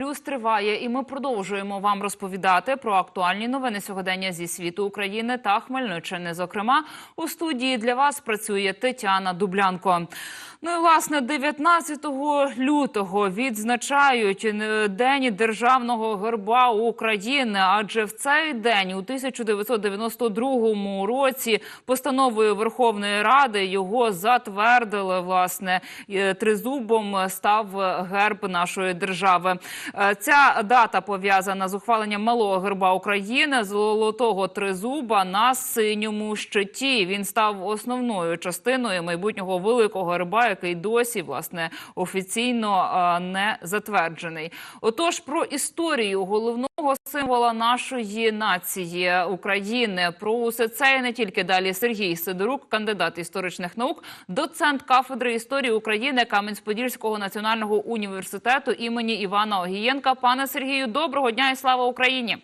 Плюс триває, і ми продовжуємо вам розповідати про актуальні новини сьогодення зі світу України та Хмельниччини. Зокрема, у студії для вас працює Тетяна Дублянко. Ну і власне 19 лютого відзначають е, День державного герба України. Адже в цей день, у 1992 році, постановою Верховної Ради його затвердили. Власне е, тризубом став герб нашої держави. Е, Ця дата пов'язана з ухваленням малого герба України золотого тризуба на синьому щиті. Він став основною частиною майбутнього великого герба, який досі власне офіційно е, не затверджений. Отож, про історію головного символа нашої нації України. Про усе це і не тільки далі Сергій Сидорук, кандидат історичних наук, доцент кафедри історії України Кам'янськ-Подільського національного університету імені Івана Огієнка. Пане Сергію, доброго дня і слава Україні!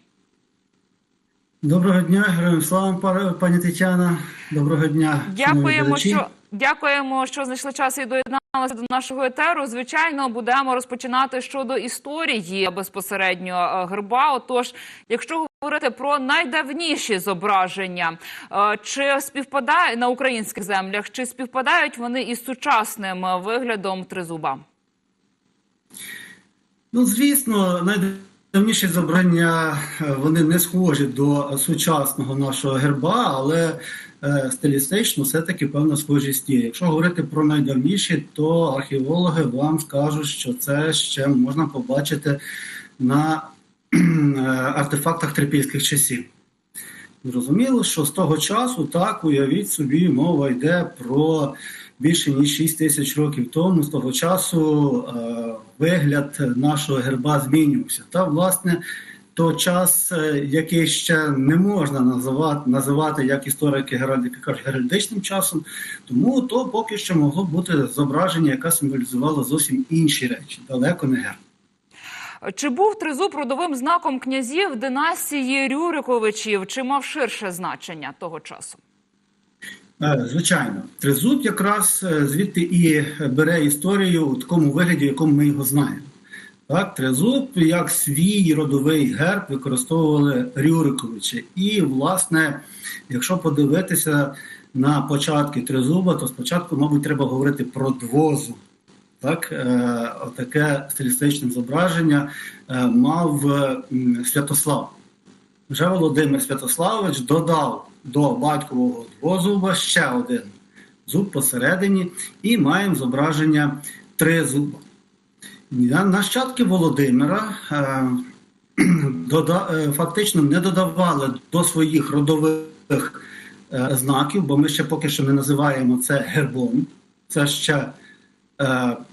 Доброго дня, героям слава, пані Тетяна. Доброго дня. Дякуємо, що дякуємо, що знайшли час і доєдналися до нашого етеру. Звичайно, будемо розпочинати щодо історії безпосередньо е, герба. Отож, якщо говорити про найдавніші зображення, е, чи співпадає на українських землях, чи співпадають вони із сучасним е, виглядом тризуба? Ну, звісно, найдавніші зображення е, вони не схожі до сучасного нашого герба, але е, стилістично все-таки певна схожість є. Якщо говорити про найдавніші, то археологи вам скажуть, що це ще можна побачити на е, артефактах трипільських часів. Зрозуміло, що з того часу так уявіть собі, мова йде про більше ніж 6 тисяч років тому. З того часу е, вигляд нашого герба змінювався. Та власне то час, е, який ще не можна називати, називати як історики геральдики кажуть, геральдичним часом, тому то поки що могло бути зображення, яке символізувало зовсім інші речі, далеко не герб. Чи був тризуб родовим знаком князів династії Рюриковичів, чи мав ширше значення того часу? Е, Звичайно, тризуб якраз е, звідти і бере історію у такому вигляді, в якому ми його знаємо. Так, тризуб як свій родовий герб використовували Рюриковичі. І, власне, якщо подивитися на початки тризуба, то спочатку, мабуть, треба говорити про двозуб. Так, е, стилістичне зображення е, мав Святослав. Вже Володимир Святославович додав до батькового двозуба ще один зуб посередині, і маємо зображення три зуба. Нащадки Володимира е, е, фактично не додавали до своїх родових е, знаків, бо ми ще поки що не називаємо це гербом. Це ще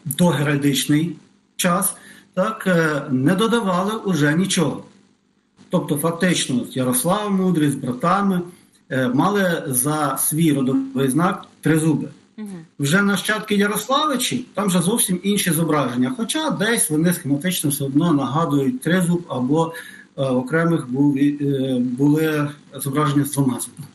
догеральдичний час, так, не додавали уже нічого. Тобто, фактично, Ярослав Мудрий з братами мали за свій родовий знак тризуби. Вже нащадки Ярославичі, там вже зовсім інші зображення. Хоча десь вони схематично все одно нагадують тризуб або е, окремих були, е, були зображення з двома зубами.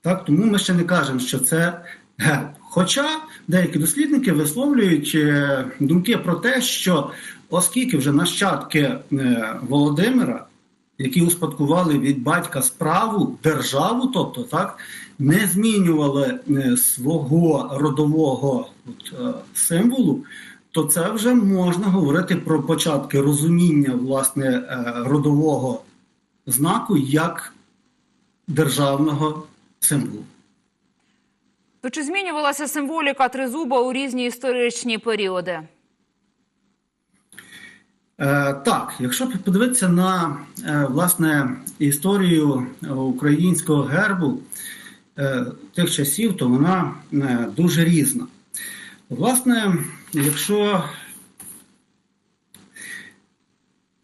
Так, тому ми ще не кажемо, що це герб. Хоча деякі дослідники висловлюють е, думки про те, що оскільки вже нащадки е, Володимира, які успадкували від батька справу, державу, тобто так, не змінювали е, свого родового от, е, символу, то це вже можна говорити про початки розуміння власне е, родового знаку як державного символу. То чи змінювалася символіка тризуба у різні історичні періоди? Е, так, якщо подивитися на е, власне історію українського гербу е, тих часів, то вона дуже різна. Власне, якщо,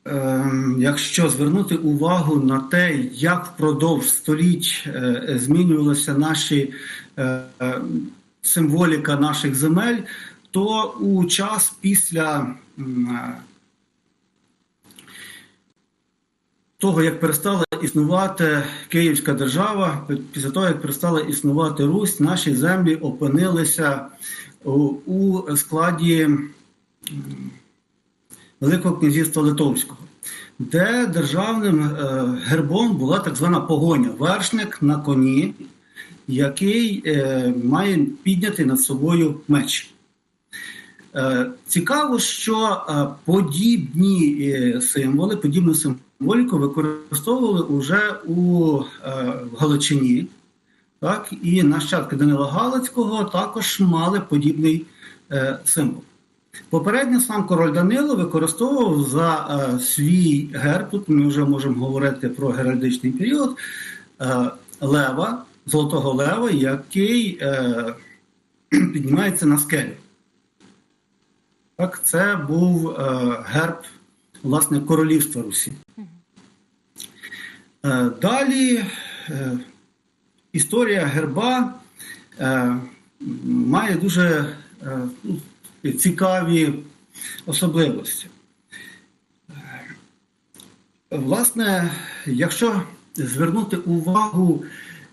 е, якщо звернути увагу на те, як впродовж століть змінювалися наші символіка наших земель, то у час після м, е, того, як перестала існувати Київська держава, після того, як перестала існувати Русь, наші землі опинилися у, складі Великого князівства Литовського, де державним е, гербом була так звана погоня вершник на коні, який е, має підняти над собою меч. Е, Цікаво, що подібні символи, подібну символіку використовували уже у е, Галичині. Так, і нащадки Данила Галицького також мали подібний е, символ. Попередньо сам король Данило використовував за е, свій герб, тут ми вже можемо говорити про геральдичний період, е, лева, золотого лева, який е, піднімається на скелю. Так, це був е, герб власне королівства Русі. Е, далі е, історія герба е, має дуже ну, цікаві особливості. Власне, якщо звернути увагу,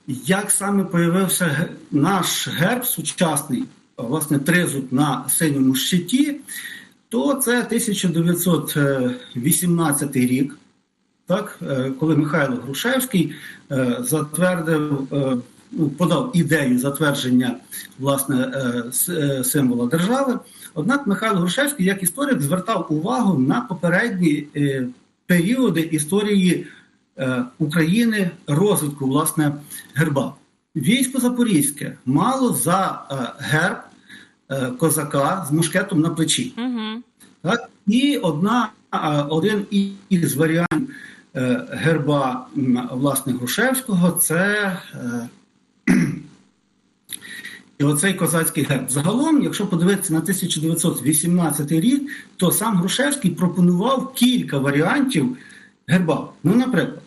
як саме появився наш герб сучасний, власне, тризуб на синьому щиті, то це 1918 рік, так, е, коли Михайло Грушевський е, затвердив, е, ну, подав ідею затвердження власне е, е, символа держави. Однак Михайло Грушевський, як історик, звертав увагу на попередні е, періоди історії е, України розвитку власне герба. Військо Запорізьке мало за е, герб е, козака з мушкетом на плечі. Угу. Так? І одна, один із варіантів е, герба власне Грушевського це е, і оцей козацький герб. Загалом, якщо подивитися на 1918 рік, то сам Грушевський пропонував кілька варіантів герба. Ну, наприклад,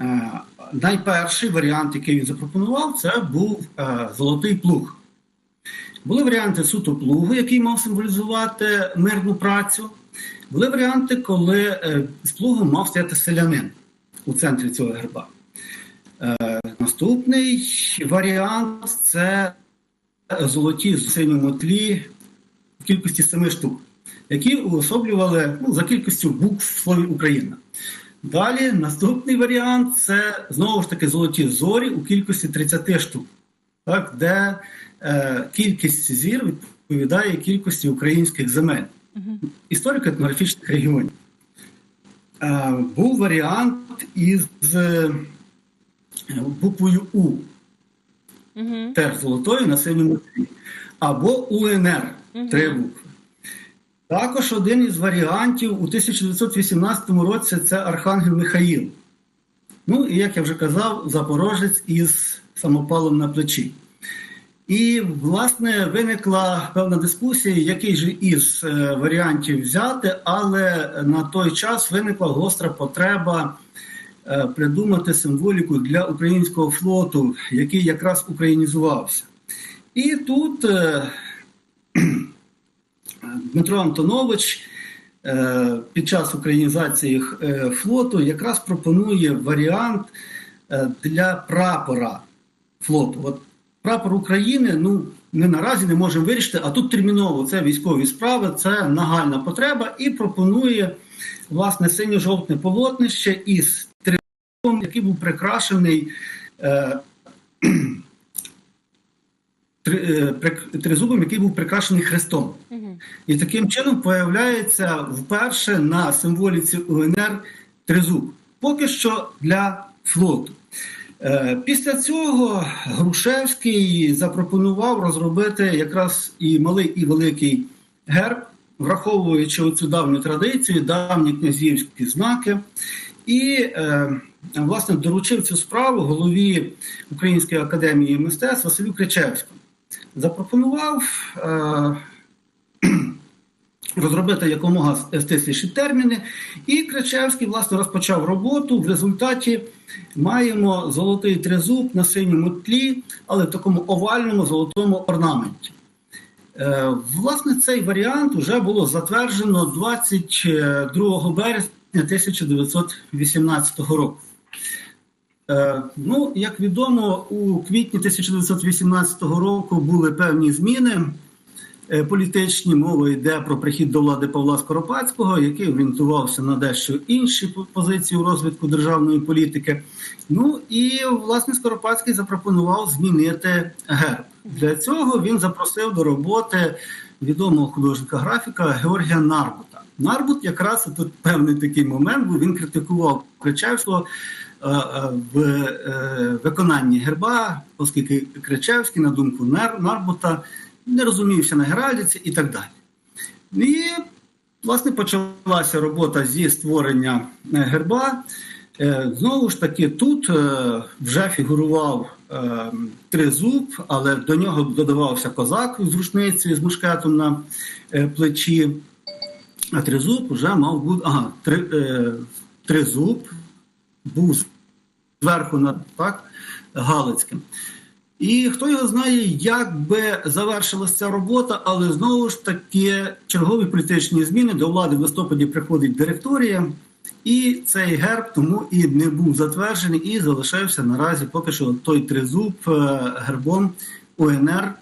е, найперший варіант, який він запропонував, це був е, золотий плуг. Були варіанти суто плугу, який мав символізувати мирну працю. Були варіанти, коли е, з плугом мав стояти селянин у центрі цього герба. Е, наступний варіант це золоті з синьому тлі в кількості семи штук, які уособлювали ну, за кількістю букв в слові Україна. Далі наступний варіант це знову ж таки золоті зорі у кількості 30 штук, так, де кількість зір відповідає кількості українських земель, історико-етнографічних регіонів. Е, був варіант із е, буквою У, теж золотою на синьому тлі, або УНР три букви. Також один із варіантів у 1918 році це Архангел Михаїл. Ну і як я вже казав, Запорожець із самопалом на плечі. І, власне, виникла певна дискусія, який же із е, варіантів взяти, але на той час виникла гостра потреба е, придумати символіку для українського флоту, який якраз українізувався. І тут е, Дмитро Антонович під час українізації флоту якраз пропонує варіант для прапора флоту. От прапор України, ну ми наразі не можемо вирішити, а тут терміново це військові справи, це нагальна потреба, і пропонує власне синьо-жовтне полотнище із тризубом, який був прикрашений. Е, е, тризубом, який був прикрашений хрестом. Угу. І таким чином появляється вперше на символіці УНР тризуб. Поки що для флоту. Е, Після цього Грушевський запропонував розробити якраз і малий, і великий герб, враховуючи цю давню традицію, давні князівські знаки. І е, власне доручив цю справу голові Української академії мистецтв Василю Кричевському. Запропонував е, розробити якомога стисліші терміни. І Кричевський власне розпочав роботу. В результаті маємо золотий тризуб на синьому тлі, але в такому овальному золотому орнаменті. Е, Власне, цей варіант вже було затверджено 22 березня 1918 року. Е, Ну, як відомо, у квітні 1918 року були певні зміни політичні. Мова йде про прихід до влади Павла Скоропадського, який орієнтувався на дещо інші позиції у розвитку державної політики. Ну і власне Скоропадський запропонував змінити герб. Для цього він запросив до роботи відомого художника графіка Георгія Нарбута. Нарбут якраз тут певний такий момент, був він критикував Кричевського е, е, в е, виконанні герба, оскільки Кричевський, на думку Нарбута, не розумівся на геральдиці і так далі. І, власне, почалася робота зі створення е, герба. Е, Знову ж таки, тут е, вже фігурував тризуб, але до нього додавався козак з рушницею з мушкетом на плечі. А тризуб вже мав бути. Ага, три, тризуб був зверху над так, Галицьким. І хто його знає, як би завершилася ця робота, але знову ж таки чергові політичні зміни до влади в листопаді приходить директорія, і цей герб тому і не був затверджений, і залишився наразі поки що той тризуб е, гербом УНР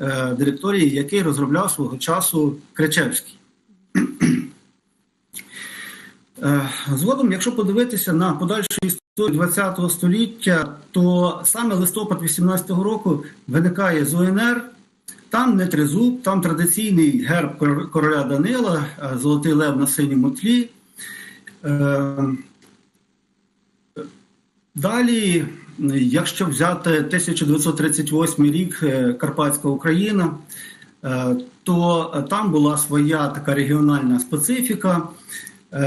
е, директорії, який розробляв свого часу Кричевський. Е, Згодом, якщо подивитися на подальшу історію ХХ століття, то саме листопад 18-го року виникає з УНР. Там не тризуб, там традиційний герб короля Данила, е, золотий лев на синьому тлі. Е, Далі, якщо взяти 1938 рік Карпатська Україна, то там була своя така регіональна специфіка. Е,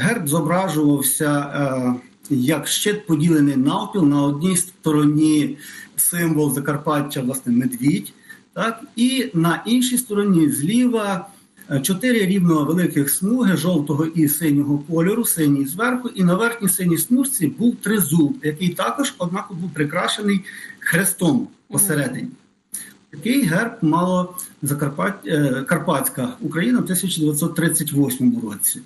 Герб зображувався е, як щит поділений навпіл. На одній стороні символ Закарпаття, власне, медвідь, так, і на іншій стороні зліва е, чотири рівно великих смуги жовтого і синього кольору, синій зверху, і на верхній синій смужці був тризуб, який також однаково був прикрашений хрестом посередині. Такий герб мало Закарпат... Карпатська Україна в 1938 році.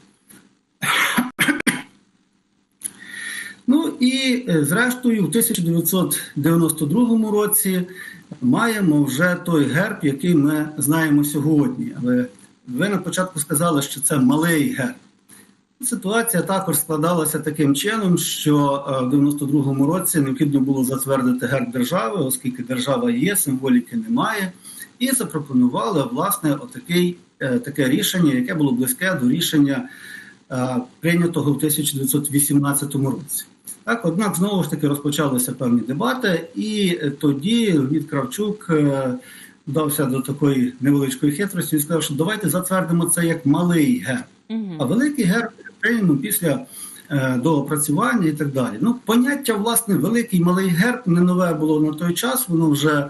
Ну і е, зрештою, в 1992 році маємо вже той герб, який ми знаємо сьогодні. Але ви на початку сказали, що це малий герб. Ситуація також складалася таким чином, що е, в 92-му році необхідно було затвердити герб держави, оскільки держава є, символіки немає, і запропонували власне отакий, е, таке рішення, яке було близьке до рішення прийнятого в 1918 році. Так, однак знову ж таки розпочалися певні дебати, і е, тоді Леонід Кравчук е, вдався до такої невеличкої хитрості і сказав, що давайте затвердимо це як малий герб. А великий герб приймемо після е, доопрацювання і так далі. Ну, поняття, власне, великий малий герб не нове було на той час, воно вже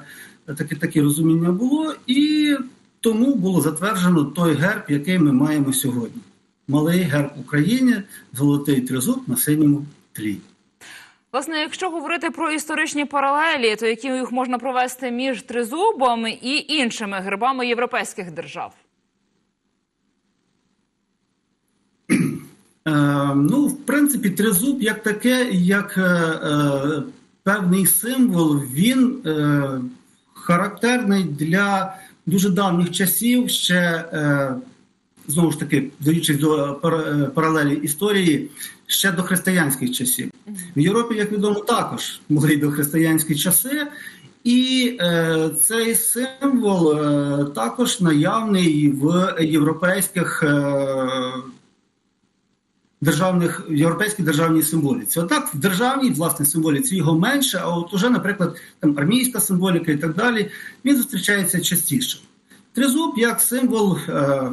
таке таке розуміння було, і тому було затверджено той герб, який ми маємо сьогодні. Малий герб України, золотий тризуб на синьому тлі. Власне, якщо говорити про історичні паралелі, то які їх можна провести між тризубом і іншими гербами європейських держав? Е, ну, в принципі, тризуб як таке, як е, е, певний символ, він е, характерний для дуже давніх часів. Ще е, знову ж таки, даючись до паралелі історії, ще до християнських часів. В Європі, як відомо, також були дохристиянські часи. І е, цей символ е, також наявний в європейських е, державних в європейській державній символіці. Отак в державній власне символіці його менше, а от уже, наприклад, там армійська символіка і так далі, він зустрічається частіше. Тризуб як символ е,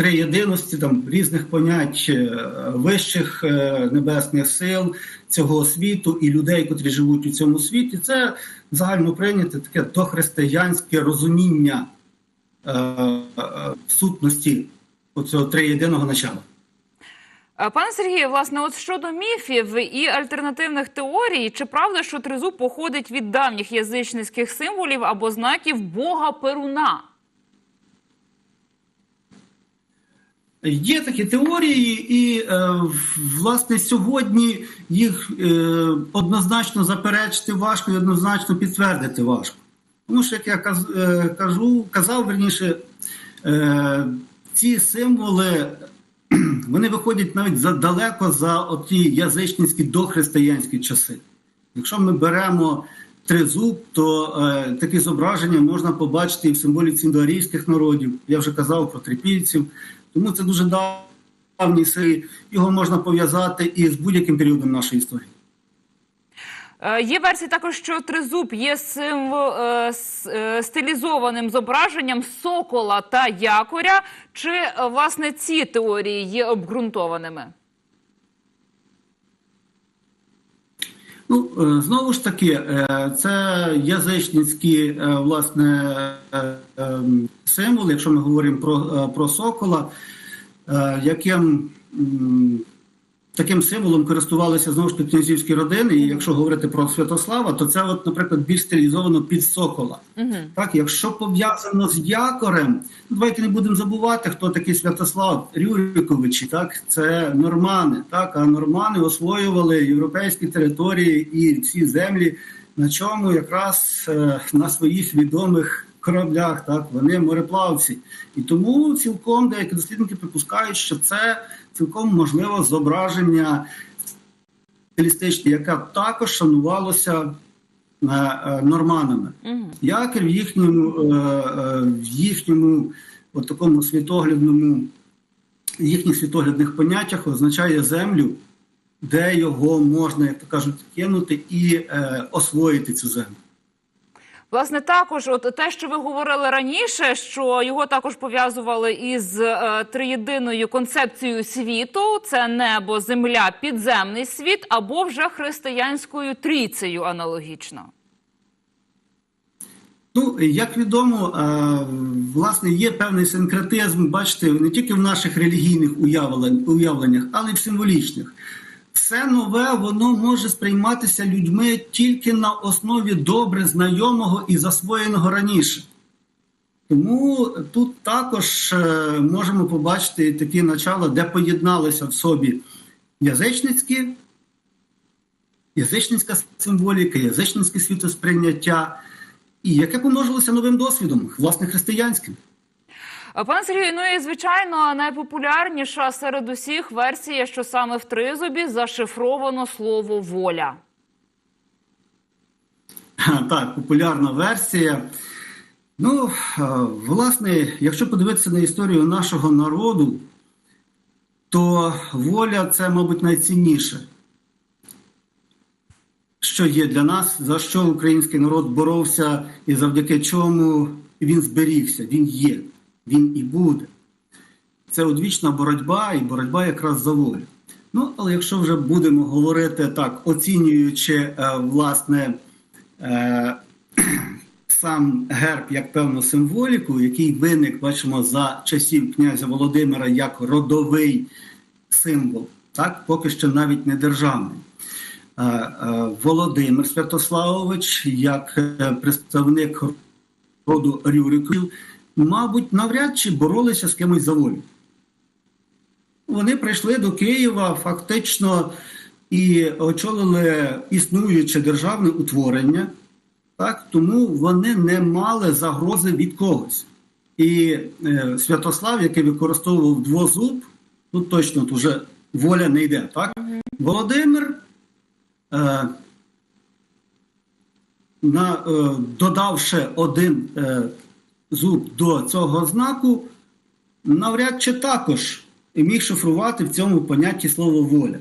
триєдиності там різних понять е, вищих е, небесних сил цього світу і людей, котрі живуть у цьому світі, це загально прийняте таке дохристиянське розуміння е, е, сутності оцього триєдиного начала. Е, Пане Сергію, власне, от щодо міфів і альтернативних теорій, чи правда, що тризуб походить від давніх язичницьких символів або знаків Бога Перуна? Є такі теорії, і е, власне сьогодні їх е, однозначно заперечити важко і однозначно підтвердити важко. Тому що, як я е, кажу, казав верніше, ці символи вони виходять навіть задалеко за оті язичницькі дохристиянські часи. Якщо ми беремо тризуб, то е, такі зображення можна побачити і в символіці індоарійських народів. Я вже казав про трипільців. Тому це дуже давній сей. Його можна пов'язати і з будь-яким періодом нашої історії. Е, Є версія також, що тризуб є символ е, е, стилізованим зображенням сокола та якоря. Чи власне ці теорії є обґрунтованими? Ну, е, знову ж таки, е, це язичницькі е, власне символи, якщо ми говоримо про, про сокола, яким таким символом користувалися знову ж таки князівські родини. І якщо говорити про Святослава, то це, от, наприклад, більш стилізовано під сокола. Угу. Так, якщо пов'язано з якорем, ну, давайте не будемо забувати, хто такий Святослав Рюриковичі, так це нормани. Так, а нормани освоювали європейські території і ці землі, на чому якраз е, на своїх відомих кораблях, так вони мореплавці, і тому цілком деякі дослідники припускають, що це цілком можливо зображення стилістичне, яке також шанувалося е, е, норманами. Угу. Якір в їхньому, е, в їхньому от такому світоглядному, їхніх світоглядних поняттях означає землю, де його можна, як то кажуть, кинути і е, освоїти цю землю. Власне, також, от те, що ви говорили раніше, що його також пов'язували із е, триєдиною концепцією світу: це небо, земля, підземний світ, або вже християнською трійцею аналогічно. Ну, як відомо, е, власне, є певний синкретизм, бачите, не тільки в наших релігійних уявленнях, але й в символічних. Все нове воно може сприйматися людьми тільки на основі добре знайомого і засвоєного раніше. Тому тут також е, можемо побачити такі начала, де поєдналися в собі язичницькі, язичницька символіка, язичницьке світосприйняття, і яке помножилося новим досвідом, власне, християнським. Пане Сергію, ну і звичайно, найпопулярніша серед усіх версія, що саме в тризубі зашифровано слово воля. Так, популярна версія. Ну, е, власне, якщо подивитися на історію нашого народу, то воля це, мабуть, найцінніше, що є для нас, за що український народ боровся і завдяки чому він зберігся, він є, він і буде. Це одвічна боротьба, і боротьба якраз за волю. Ну, але якщо вже будемо говорити так, оцінюючи е, власне е, сам герб як певну символіку, який виник, бачимо, за часів князя Володимира як родовий символ, так, поки що навіть не державний. Е, е, Володимир Святославович, як е, представник роду Рюриків, мабуть, навряд чи боролися з кимось за волю. Вони прийшли до Києва фактично і очолили існуюче державне утворення, так, тому вони не мали загрози від когось. І е, Святослав, який використовував двозуб, тут точно тут вже воля не йде. Так? Володимир, е, на, е, додавши один е, зуб до цього знаку, навряд чи також міг шифрувати в цьому понятті слово воля.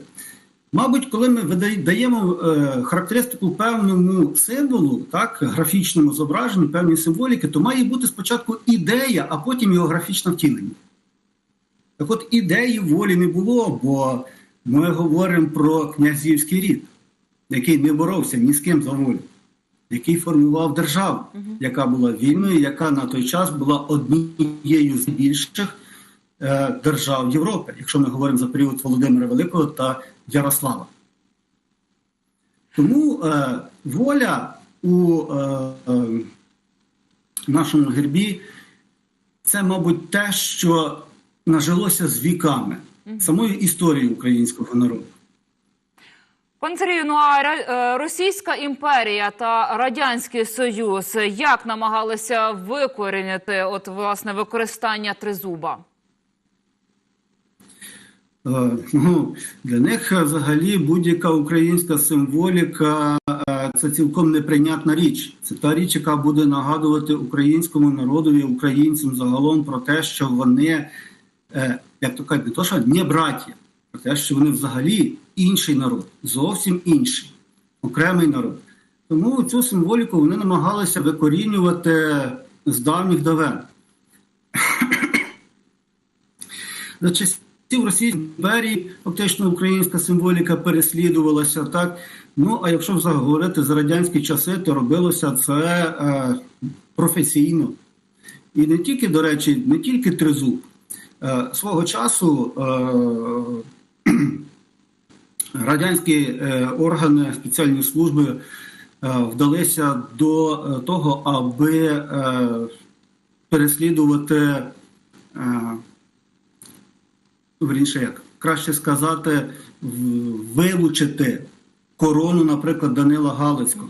Мабуть, коли ми даємо е, характеристику певному символу, так, графічному зображенню, певній символіки, то має бути спочатку ідея, а потім його графічне втілення. Так от ідеї волі не було, бо ми говоримо про князівський рід, який не боровся ні з ким за волю, який формував державу, яка була вільною, яка на той час була однією з більших е, держав Європи, якщо ми говоримо за період Володимира Великого та Ярослава. Тому е, воля у е, е, нашому гербі це, мабуть, те, що нажилося з віками, самою історією українського народу. Пан Сергію, ну а е, Російська імперія та Радянський Союз як намагалися викорінити от власне використання тризуба? Е, Ну, для них взагалі будь-яка українська символіка е, це цілком неприйнятна річ. Це та річ, яка буде нагадувати українському народові, українцям загалом про те, що вони, як то кажуть, не то, що не браті, про те, що вони взагалі інший народ, зовсім інший, окремий народ. Тому цю символіку вони намагалися викорінювати з давніх давен. За часів Російської імперії фактично українська символіка переслідувалася так. Ну а якщо говорити за радянські часи, то робилося це е, професійно. І не тільки, до речі, не тільки тризуб. Е, свого часу е, радянські е, органи, спеціальні служби е, вдалися до того, аби е, переслідувати. Е, Вірніше, як краще сказати, вилучити корону, наприклад, Данила Галицького,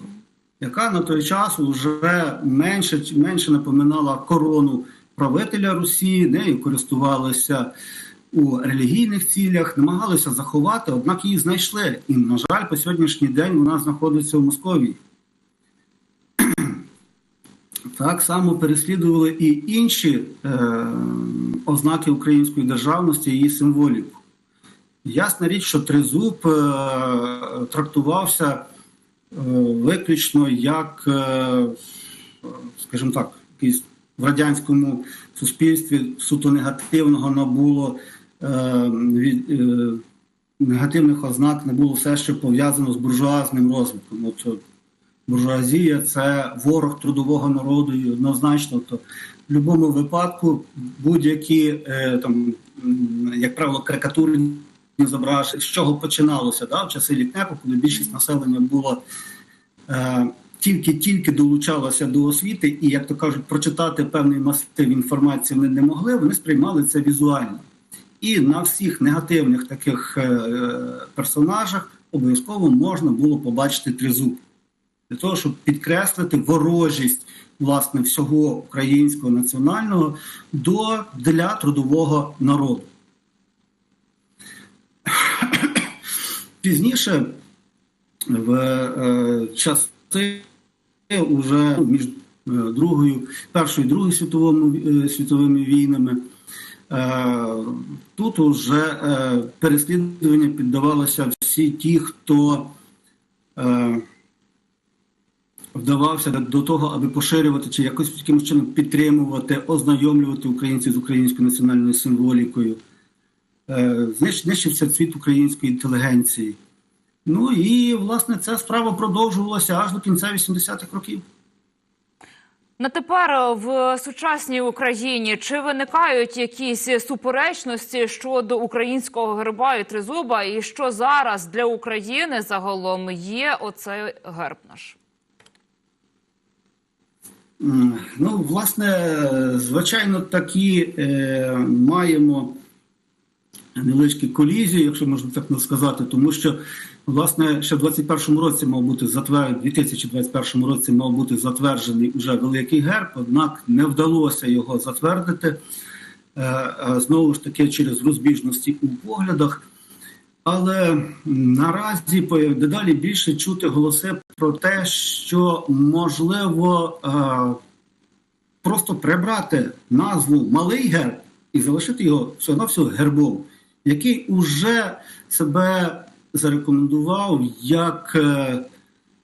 яка на той час вже менше, менше напоминала корону правителя Русі, нею користувалися у релігійних цілях, намагалися заховати, однак її знайшли. І, на жаль, по сьогоднішній день вона знаходиться в Московії. Так само переслідували і інші е, ознаки української державності, її символіку. Ясна річ, що тризуб е, трактувався е, виключно як, е, скажімо так, якийсь в радянському суспільстві суто негативного набуло від, е, негативних ознак не було все, що пов'язано з буржуазним розвитком. От, буржуазія це ворог трудового народу і однозначно. То в будь-якому випадку будь-які е, там, як правило, карикатурні зображення, з чого починалося да, в часи літнепу, коли більшість населення було е, тільки-тільки долучалося до освіти, і, як то кажуть, прочитати певний масив інформації вони не могли, вони сприймали це візуально. І на всіх негативних таких е, персонажах обов'язково можна було побачити тризуб для того, щоб підкреслити ворожість власне всього українського національного до для трудового народу. Пізніше в е, часи уже між е, другою, першою і другою світовими, е, світовими війнами. Е, Тут уже е, переслідування піддавалося всі ті, хто е, вдавався до того, аби поширювати чи якось якимось чином підтримувати, ознайомлювати українців з українською національною символікою. Знищився цвіт української інтелігенції. Ну і власне ця справа продовжувалася аж до кінця 80-х років. На тепер в сучасній Україні чи виникають якісь суперечності щодо українського герба і тризуба, і що зараз для України загалом є оцей герб наш? Ну, власне, е, звичайно, такі е, маємо невеличкі колізії, якщо можна так сказати, тому що власне ще в 21-му році мав бути затверджений, 2021 році мав бути затверджений вже великий герб, однак не вдалося його затвердити е, е, знову ж таки через розбіжності у поглядах. Але наразі дедалі більше чути голоси про те, що можливо е, просто прибрати назву Малий герб і залишити його всього на всього гербом, який уже себе зарекомендував як е,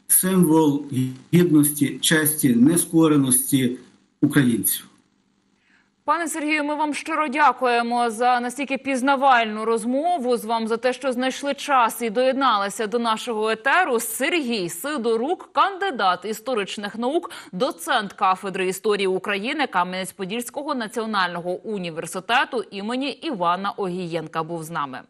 символ гідності, честі, нескореності українців. Пане Сергію, ми вам щиро дякуємо за настільки пізнавальну розмову з вам за те, що знайшли час і доєдналися до нашого етеру. Сергій Сидорук, кандидат історичних наук, доцент кафедри історії України Кам'янець-Подільського національного університету імені Івана Огієнка, був з нами.